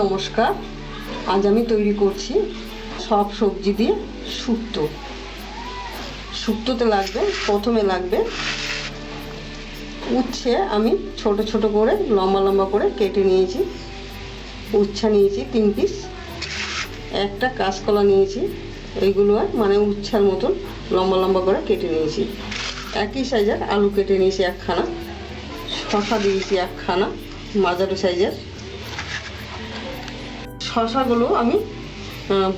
নমস্কার। আজ আমি তৈরি করছি সব সবজি দিয়ে শুক্তো। শুক্তোতে লাগবে, প্রথমে লাগবে উচ্ছে। আমি ছোট ছোট করে, লম্বা লম্বা করে কেটে নিয়েছি। উচ্ছা নিয়েছি তিন পিস। একটা কাঁচকলা নিয়েছি। এইগুলো মানে উচ্ছার মতন লম্বা লম্বা করে কেটে নিয়েছি। একই সাইজের আলু কেটে নিয়েছি একখানা। শশা দিয়েছি একখানা। মাঝারি সাইজের শশাগুলো আমি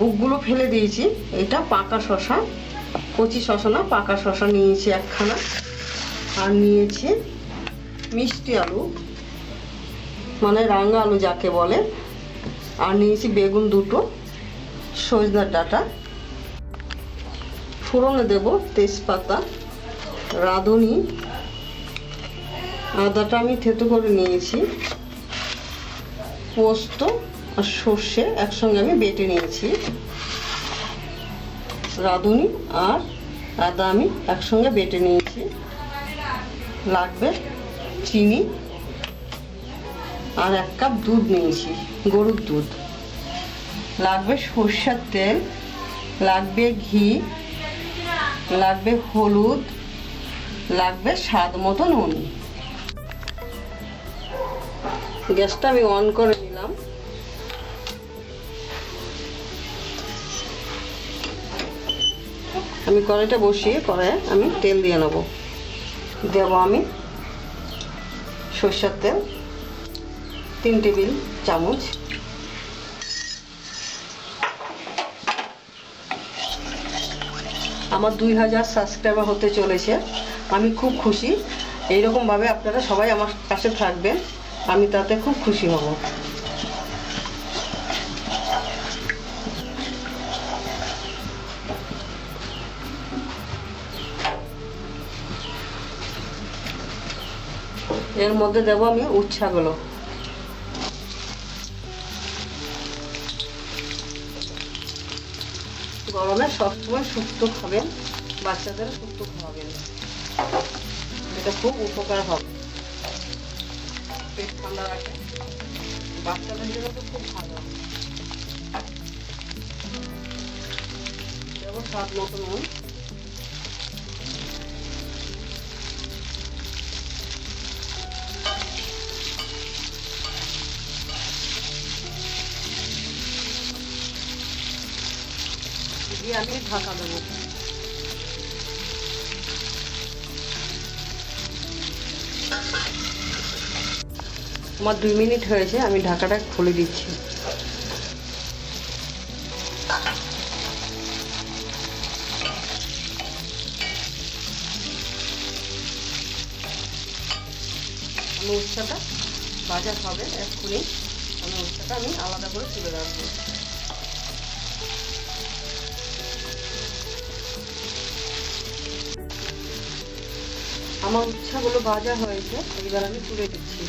বুকগুলো ফেলে দিয়েছি। এটা পাকা শশা, কচি শশা না, পাকা শশা নিয়েছি একখানা। আর নিয়েছি মিষ্টি আলু মানে রাঙা আলু যাকে বলে। আর নিয়েছি বেগুন দুটো, সজনার ডাঁটা। ফোড়নে দেব তেজপাতা, রাঁধুনি। আদাটা আমি থেতো করে নিয়েছি। পোস্ত আর সর্ষে একসঙ্গে আমি বেটে নিয়েছি। রাঁধুনি আর আদা আমি একসঙ্গে বেটে নিয়েছি। লাগবে চিনি আর এক কাপ দুধ নিয়েছি, গরুর দুধ। লাগবে সর্ষের তেল, লাগবে ঘি, লাগবে হলুদ, লাগবে স্বাদ মতো নুন। গ্যাসটা আমি অন করে নিলাম। আমি কড়াইটা বসিয়ে কড়াইয়ে আমি তেল দিয়ে নেব। দেব আমি সর্ষের তেল, তিন টেবিল চামচ। আমার দুই হাজার সাবস্ক্রাইবার হতে চলেছে। আমি খুব খুশি। এইরকমভাবে আপনারা সবাই আমার পাশে থাকবেন। আমি তাতে খুব খুশি হব। এর মধ্যে দেবো আমি উচ্ছাগুলো গরমে সবসময় শুক্তো খাবেন, বাচ্চাদের শুক্তো খাওয়াবেন। এটা খুব উপকার হবে। ঠান্ডা বাচ্চাদের জন্য তো খুব ভালো। দেবো স্বাদ মতো নুন দিয়ে আমি ঢাকা দেবো। আমার দুই মিনিট হয়েছে, আমি ঢাকাটা খুলে দিচ্ছি। আমি উচ্ছাটা ভাজা হবে এক্ষুনি। আমি উচ্ছাটা আমি আলাদা করে তুলে রাখব। আমার উচ্ছাগুলো ভাজা হয়েছে, এবার আমি তুলে দিচ্ছি।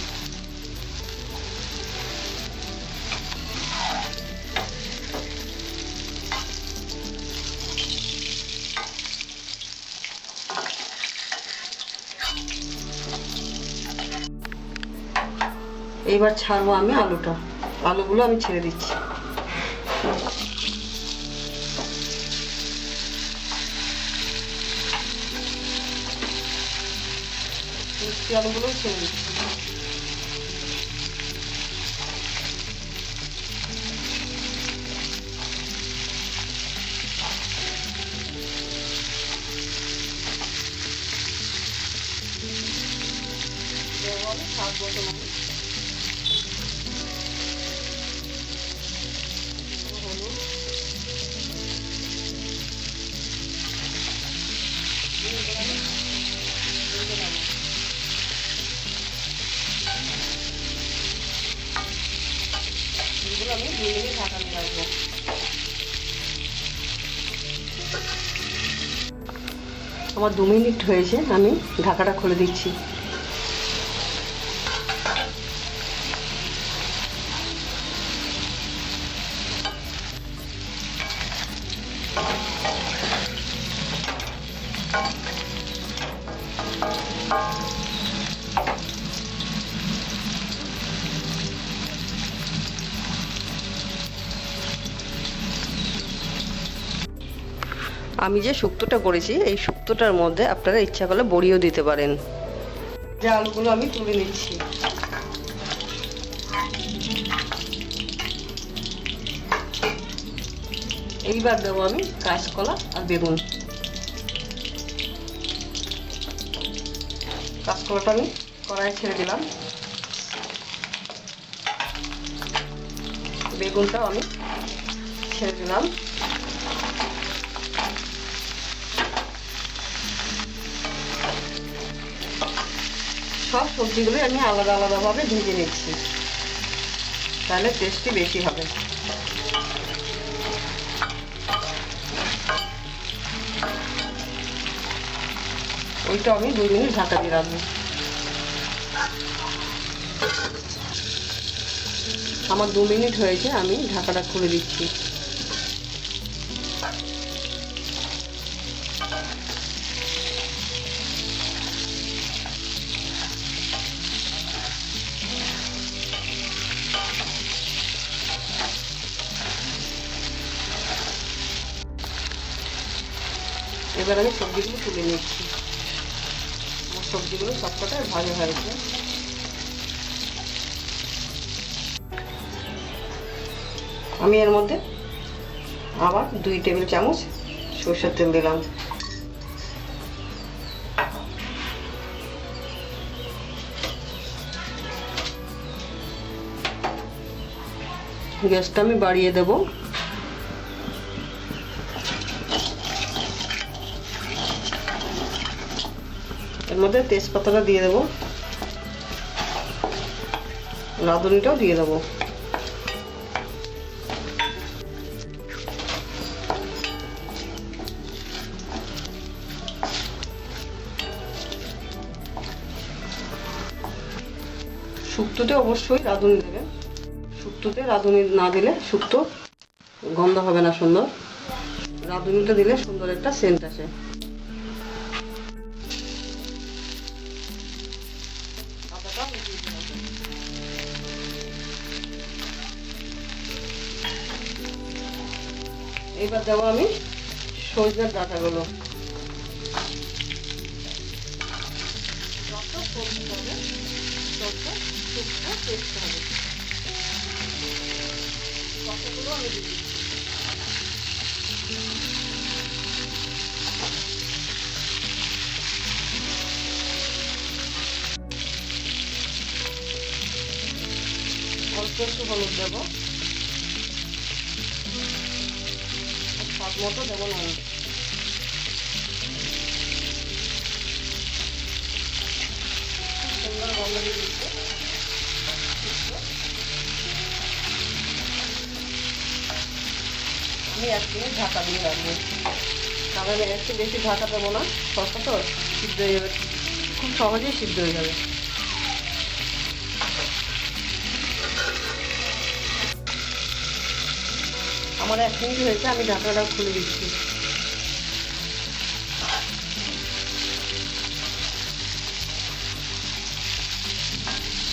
এইবার ছাড়বো আমি আলুটা। আলুগুলো আমি ছেড়ে দিচ্ছি। মিষ্টি আলুগুলো ছেড়ে দিচ্ছি দেবো আমি দুই মিনিট ঢাকানো রাখব। আমার দু মিনিট হয়েছে আমি ঢাকাটা খুলে দিচ্ছি। আমি যে শুক্তোটা করেছি, এই শুক্তোটার মধ্যে আপনারা ইচ্ছা করলে বড়িও দিতে পারেন। যে আলুগুলো আমি তুলে নিচ্ছি। এইবার দেবো আমি কাঁচকলা আর বেগুন। কাঁচকলাটা আমি কড়াই ছেড়ে দিলাম। বেগুনটাও আমি ছেড়ে দিলাম। সব সবজিগুলোই আমি আলাদা আলাদাভাবে ভেজে নিচ্ছি। তাহলে টেস্টি বেশি হবে। ওইটা আমি দু মিনিট ঢাকা দিয়ে রাখব। আমার দু মিনিট হয়েছে, আমি ঢাকাটা খুলে দিচ্ছি। এবার আমি সবজিগুলো তুলে নিচ্ছি। আমার সবজিগুলো সবকটাই ভালো হয়েছে। আমি এর মধ্যে আবার দুই টেবিল চামচ সরষের তেল দিলাম। গ্যাসটা আমি বাড়িয়ে দেবো। মধ্যে তেজপাতাটা দিয়ে দেবো। রাঁধুনিটাও দিয়ে দেবো। শুক্তোতে অবশ্যই রাঁধুনি দেবে। শুক্তোতে রাঁধুনি না দিলে শুক্তো গন্ধ হবে না সুন্দর। রাঁধুনিটা দিলে সুন্দর একটা সেন্ট আসে। এবার দেবো আমি সজনের ডাঁটাগুলো। যত সবজি হবে তত শুকনো টেস্ট হবে। কতগুলো আমি দিচ্ছি। অল্প একটু হলুদ দেবো। মতো দেবো না। আমি এক মিনিট ঢাকা দিয়ে রাখব। কারণ একটু বেশি ঢাকা দেবো না শসা তো, সিদ্ধ হয়ে যাবে। খুব সহজেই সিদ্ধ হয়ে যাবে। আমার এক মিনিট হয়েছে, আমি ঢাকাটা খুলে দিচ্ছি।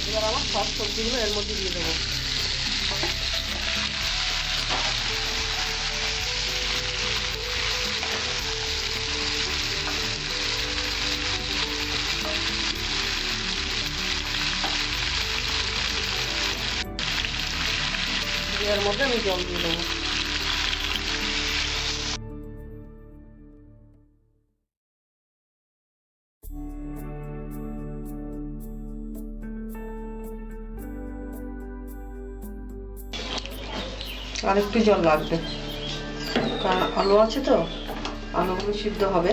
এবার আমার সব সবজিগুলো এর মধ্যে দিয়ে দেবো। এর মধ্যে আমি জল দিয়ে দেবো। আর একটু জল লাগবে। কারণ আলু আছে তো আলুগুলো সিদ্ধ হবে।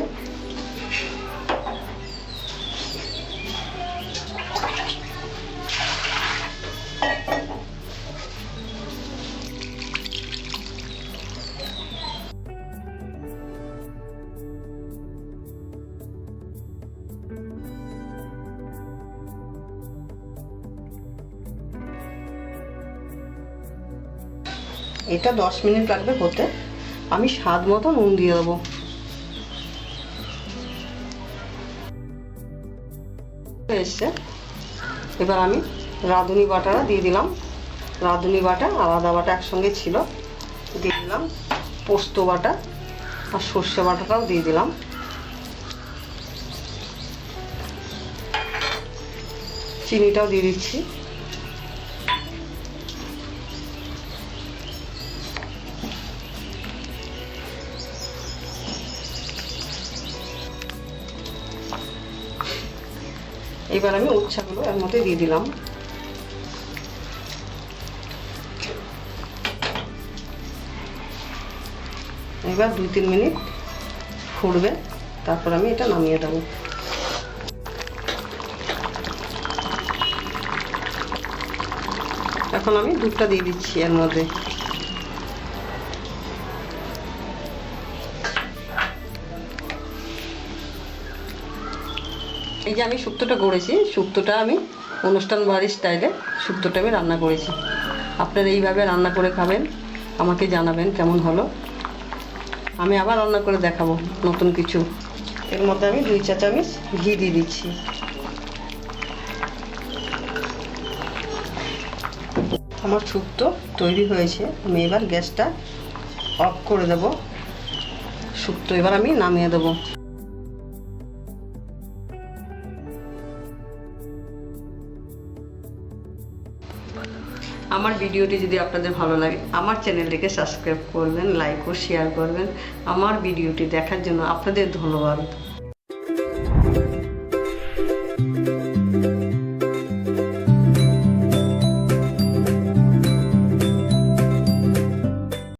এটা দশ মিনিট লাগবে হতে আমি স্বাদ মতো নুন দিয়ে দেবো। এসছে। এবার আমি রাঁধুনি বাটাটা দিয়ে দিলাম। রাঁধুনি বাটা, আলাদা বাটা একসঙ্গে ছিল। দিয়ে দিলাম পোস্ত বাটা আর সর্ষে বাটাটাও দিয়ে দিলাম। চিনিটাও দিয়ে দিচ্ছি। এবার আমি উচ্ছাগুলো এর মধ্যে দিয়ে দিলাম। এবার দুই তিন মিনিট ফুটবে, তারপর আমি এটা নামিয়ে দেবো। এখন আমি দুধটা দিয়ে দিচ্ছি এর মধ্যে। এই যে আমি শুক্তোটা করেছি, শুক্তোটা আমি অনুষ্ঠান বাড়ির স্টাইলে শুক্তোটা আমি রান্না করেছি। আপনারা এইভাবে রান্না করে খাবেন, আমাকে জানাবেন কেমন হলো। আমি আবার রান্না করে দেখাবো নতুন কিছু। এর মধ্যে আমি দুই চা চামচ ঘি দিয়ে দিচ্ছি। আমার শুক্তো তৈরি হয়েছে। আমি এবার গ্যাসটা অফ করে দেব। শুক্তো এবার আমি নামিয়ে দেবো। আমার ভিডিওটি যদি আপনাদের ভালো লাগে, আমার চ্যানেলটিকে সাবস্ক্রাইব করবেন লাইক ও শেয়ার করবেন। আমার ভিডিওটি দেখার জন্য আপনাদের ধন্যবাদ।